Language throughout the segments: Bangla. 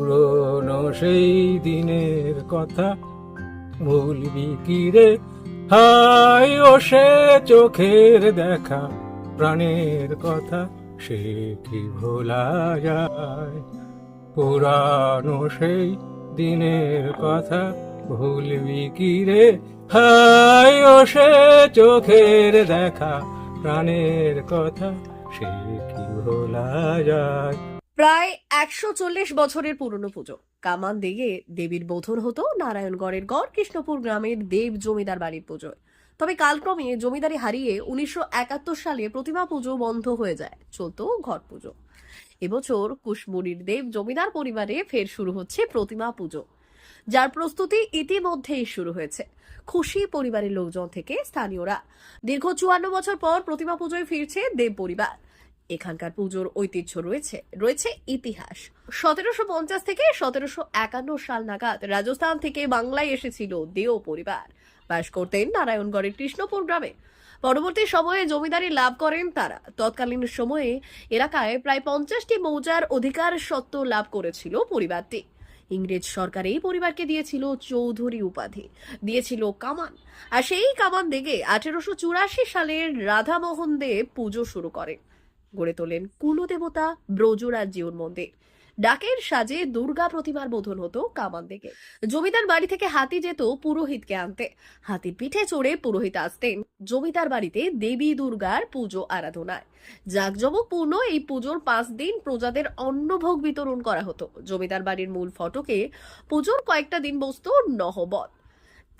পুরনো সেই দিনের কথা। ভুলবি কি রে? হাই ও সে চোখের দেখা, প্রাণের কথা সে কি ভোলা যায়? পুরানো সেই দিনের কথা, ভুলবি কি রে? হাই ও সে চোখের দেখা, প্রাণের কথা সে কি ভোলা যায়? প্রায় একশো চল্লিশ বছরের পুরনো পুজো। কামান দিকে দেবীর বোধন হতো নারায়ণগড়ের গড় কৃষ্ণপুর গ্রামের দেব জমিদার বাড়ির পুজোয়। তবে কালক্রমে জমিদারি হারিয়ে উনিশশো একাত্তর সালে প্রতিমা পুজো বন্ধ হয়ে যায়, চলতো ঘট পুজো। এবছর কুশমুড়ির দেব জমিদার পরিবারে ফের শুরু হচ্ছে প্রতিমা পুজো। যার প্রস্তুতি ইতিমধ্যেই শুরু হয়েছে। খুশি পরিবারের লোকজন থেকে স্থানীয়রা। দীর্ঘ চুয়ান্ন বছর পর প্রতিমা পুজোয় ফিরছে দেব পরিবার। এখানকার পুজোর ঐতিহ্য রয়েছে রয়েছে ইতিহাস। সতেরোশো পঞ্চাশ থেকে সতেরোশো একান্ন সাল নাগাদ রাজস্থান থেকে বাংলায় এসেছিল দেও পরিবার। বাস করতেন নারায়ণগড়ের কৃষ্ণপুর গ্রামে। পরবর্তী সময়ে জমিদারি লাভ করেন তারা। তৎকালীন সময়ে এলাকায় প্রায় পঞ্চাশটি মৌজার অধিকার সত্ত্ব লাভ করেছিল পরিবারটি। ইংরেজ সরকার এই পরিবারকে দিয়েছিল চৌধুরী উপাধি, দিয়েছিল কামান। আর সেই কামান দেখে আঠেরোশো চুরাশি সালের রাধামোহন দেব পুজো শুরু করেন। গড়ে তোলেন কুলদেবতা ব্রজরাজ্যুর মন্দির। ডাকের সাজে দুর্গা প্রতিমার বোধন হতো কামান দিকে জমিদার বাড়ি থেকে হাতি যেত পুরোহিতকে আনতে। হাতির পিঠে চড়ে পুরোহিত আসতেন জমিদার বাড়িতে দেবী দুর্গার পুজো আরাধনায়। জাঁকজমকপূর্ণ এই পুজোর পাঁচ দিন প্রজাদের অন্নভোগ বিতরণ করা হতো। জমিদার বাড়ির মূল ফটকে পুজোর কয়েকটা দিন বসত নহবত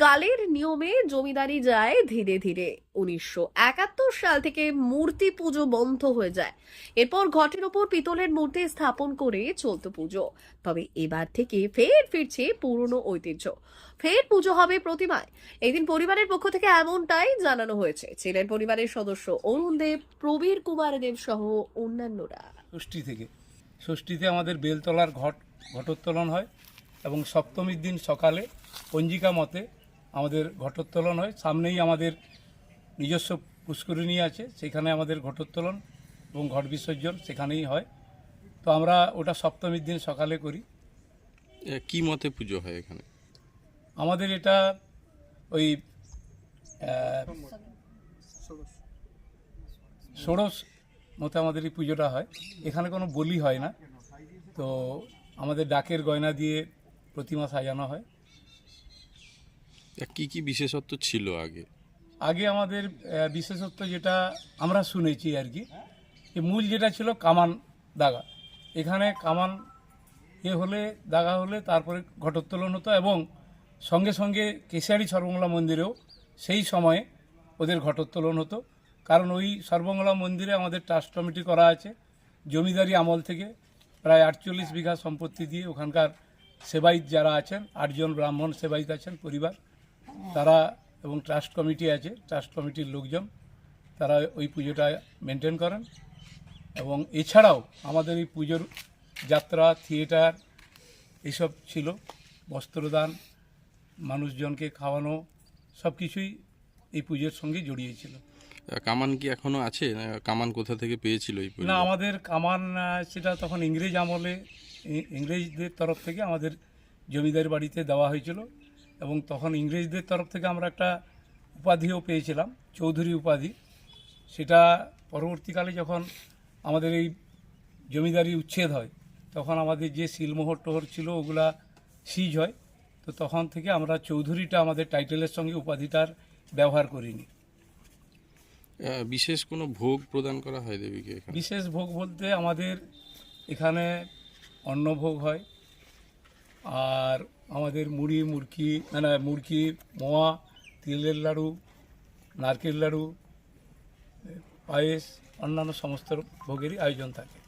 কালের নিয়মে জমিদারি যায় ধীরে ধীরে। উনিশশো একাত্তর সাল থেকে মূর্তি পুজো বন্ধ হয়ে যায়। এরপর ঘটের ওপর পিতলের মূর্তি স্থাপন করে চলত পুজো। তবে এবার থেকে ফের ফিরছে পুরনো ঐতিহ্য। ফের পুজো হবে প্রতিমায়। এদিন পরিবারের পক্ষ থেকে এমনটাই জানানো হয়েছে। ছেলের পরিবারের সদস্য অরুণ দেব, প্রবীর কুমার দেব সহ অন্যান্যরা। ষষ্ঠী থেকে। ষষ্ঠীতে আমাদের বেলতলার ঘট, ঘটোত্তোলন হয় এবং সপ্তমীর দিন সকালে পঞ্জিকা মতে আমাদের ঘটোত্তোলন হয়। সামনেই আমাদের নিজস্ব পুষ্করিণী আছে সেখানে আমাদের ঘটোত্তোলন এবং ঘট বিসর্জন সেখানেই হয়। তো আমরা ওটা সপ্তমীর দিন সকালে করি। কি মতে পুজো হয় এখানে? আমাদের এটা ওই ষোড়শ মতে আমাদের এই পুজোটা হয়। এখানে কোনো বলি হয় না। তো আমাদের ডাকের গয়না দিয়ে প্রতিমা সাজানো হয়। কি কি বিশেষত্ব ছিল আগে? আগে আমাদের বিশেষত্ব যেটা আমরা শুনেছি আর কি মূল যেটা ছিল কামান দাগা। এখানে কামান এ হলে, দাগা হলে, তারপরে ঘটোত্তোলন হতো এবং সঙ্গে সঙ্গে কেশিয়ারি সর্বমঙ্গলা মন্দিরেও সেই সময়ে ওদের ঘটোত্তোলন হতো। কারণ ওই সর্বমঙ্গলা মন্দিরে আমাদের ট্রাস্ট কমিটি করা আছে, জমিদারি আমল থেকে প্রায় আটচল্লিশ বিঘা সম্পত্তি দিয়ে ওখানকার সেবাইত যারা আছেন, আটজন ব্রাহ্মণ সেবাইত আছেন পরিবার। তারা এবং ট্রাস্ট কমিটি আছে ট্রাস্ট কমিটির লোকজন তারা ওই পুজোটা মেনটেন করেন। এবং এছাড়াও আমাদের এই পুজোর যাত্রা থিয়েটার এইসব ছিল বস্ত্রদান মানুষজনকে খাওয়ানো সব কিছুই এই পুজোর সঙ্গে জড়িয়েছিল কামান কি এখনও আছে? কামান কোথা থেকে পেয়েছিল এই না আমাদের কামান সেটা তখন ইংরেজ আমলে ইংরেজদের তরফ থেকে আমাদের জমিদার বাড়িতে দেওয়া হয়েছিল। এবং তখন ইংরেজদের তরফ থেকে আমরা একটা উপাধিও পেয়েছিলাম চৌধুরী উপাধি। সেটা পরবর্তীকালে যখন আমাদের এই জমিদারি উচ্ছেদ হয় তখন আমাদের যে শিলমোহর টোহর ছিল ওগুলা সিজ হয়। তো তখন থেকে আমরা চৌধুরীটা আমাদের টাইটেলের সঙ্গে উপাধিটার ব্যবহার করিনি। বিশেষ কোনো ভোগ প্রদান করা হয় দেবীকে বিশেষ ভোগ বলতে আমাদের এখানে অন্নভোগ হয় আর আমাদের মুড়ি মুরকি মানে মুরকি মোয়া, তিলের লাড়ু, নারকেল লাড়ু, পায়েস, অন্যান্য সমস্ত ভোগেরই আয়োজন থাকে।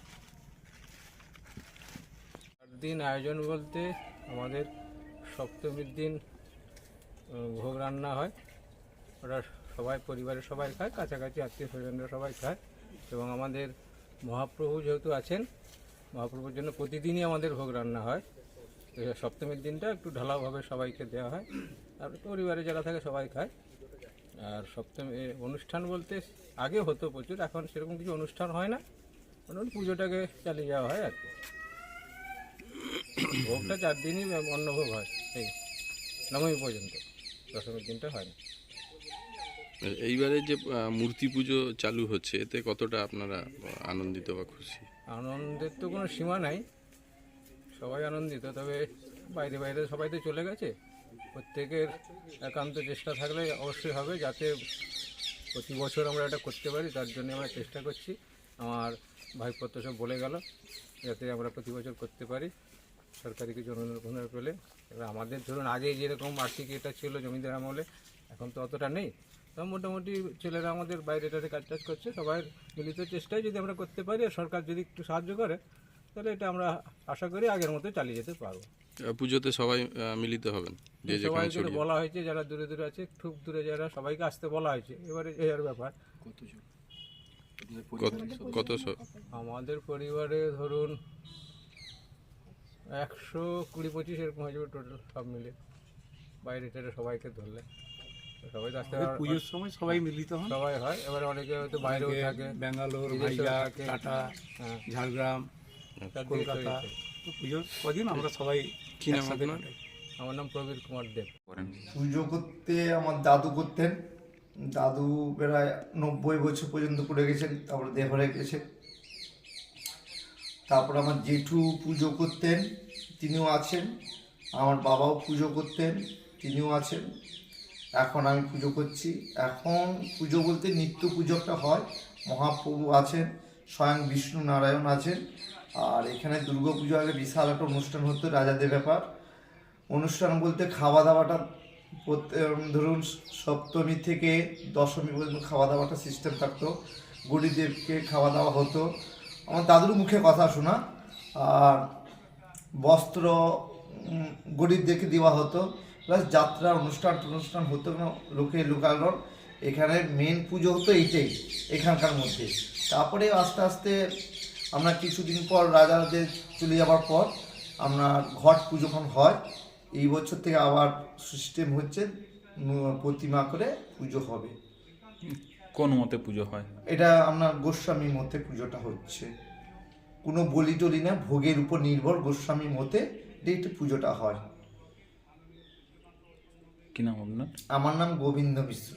দিন আয়োজন বলতে আমাদের সপ্তমীর দিন ভোগ রান্না হয়। ওরা সবাই, পরিবারের সবাই খায়, কাছাকাছি আত্মীয় স্বজনরা সবাই খায় এবং আমাদের মহাপ্রভু যেহেতু আছেন, মহাপ্রভুর জন্য প্রতিদিনই আমাদের ভোগ রান্না হয়। সপ্তমীর দিনটা একটু ঢালাওভাবে সবাইকে দেওয়া হয়। আর পরিবারে যারা থাকে সবাই খায়। আর সপ্তমী অনুষ্ঠান বলতে আগে হতো প্রচুর এখন সেরকম কিছু অনুষ্ঠান হয় না। কারণ পুজোটাকে চালিয়ে যাওয়া হয় আর কি। ভোগটা চার দিনই অন্নভোগ হয় এই নবমী পর্যন্ত। দশমীর দিনটা হয় না। এইবারে যে মূর্তি পুজো চালু হচ্ছে এতে কতটা আপনারা আনন্দিত বা খুশি? আনন্দের তো কোনো সীমা নাই। সবাই আনন্দিত, তবে বাইরে বাইরে সবাই তো চলে গেছে। প্রত্যেকের একান্ত চেষ্টা থাকলে অবশ্যই হবে যাতে প্রতি বছর আমরা এটা করতে পারি, তার জন্য আমরা চেষ্টা করছি। আমার ভাইপত্র সব বলে গেল, যাতে আমরা প্রতি বছর করতে পারি। সরকারি কিছু অনুদান পেলে, এবার আমাদের ধরুন আগে যেরকম আর্থিক এটা ছিল জমিদার আমলে, এখন তো অতটা নেই। তো মোটামুটি ছেলেরা আমাদের বাইরেটাতে কাজ টাজ করছে, সবাই মিলিত চেষ্টায় যদি আমরা করতে পারি, আর সরকার যদি একটু সাহায্য করে তাহলে এটা আমরা আশা করি আগের মতো চালিয়ে যেতে পারব। পুজোতে সবাই মিলিত হবেন যে সবাইকে বলা হয়েছে যারা দূরে দূরে আছে খুব দূরে যারা সবাইকে আসতে বলা হয়েছে। এবারে এই আর ব্যাপার। কত কত আমাদের পরিবারে ধরুন একশো কুড়ি পঁচিশ এরকম হয়ে যাবে টোটাল সব মিলে। বাইরে টাইরে সবাইকে ধরলে। সবাই তো আসতে পুজোর সময় সবাই মিলিত হন। সবাই হয়। এবারে অনেকে হয়তো বাইরেও থাকে। ব্যাঙ্গালোর। টাটা হ্যাঁ। ঝাড়গ্রাম কলকাতা ছড়িয়ে তো পুজোর কদিন? আমরা সবাই কি নাম একসাথে আপনার? কাটাই। আমার নাম প্রবীর কুমার দেব। পুজো করতে আমার দাদু করতেন। দাদু প্রায় নব্বই বছর পর্যন্ত করে গেছেন তারপরে দেহরে গেছেন তারপর আমার জেঠু পুজো করতেন তিনিও আছেন। আমার বাবাও পুজো করতেন তিনিও আছেন। এখন আমি পুজো করছি। এখন পুজো বলতে নিত্য পুজো একটা হয়। মহাপ্রভু আছেন স্বয়ং বিষ্ণু নারায়ণ আছেন। আর এখানে দুর্গা পুজো আগে বিশাল একটা অনুষ্ঠান হতো, রাজাদের ব্যাপার। অনুষ্ঠান বলতে খাওয়া দাওয়াটা ধরুন সপ্তমী থেকে দশমী পর্যন্ত খাওয়া দাওয়াটা সিস্টেম থাকতো। গরিবদেরকে খাওয়া দাওয়া হতো। আমার দাদুর মুখে কথা শোনা। আর বস্ত্র গরিবদেরকে দেওয়া হতো। প্লাস যাত্রা, অনুষ্ঠান অনুষ্ঠান হতো লোকে লোকালর এখানে মেন পুজো হতো এইটাই, এখানকার মধ্যে। তারপরে আস্তে আস্তে আমরা কিছুদিন পর রাজাদের চলে যাওয়ার পর আপনার ঘট পুজোখন হয়। এই বছর থেকে আবার সিস্টেম হচ্ছে প্রতিমা করে পুজো হবে। কোন মতে পুজো হয়? এটা আপনার গোস্বামী মতে পুজোটা হচ্ছে। কোনো বলি টলি না ভোগের উপর নির্ভর গোস্বামী মতে এইটা পুজোটা হয়। কি নাম আপনার? আমার নাম গোবিন্দ মিশ্র।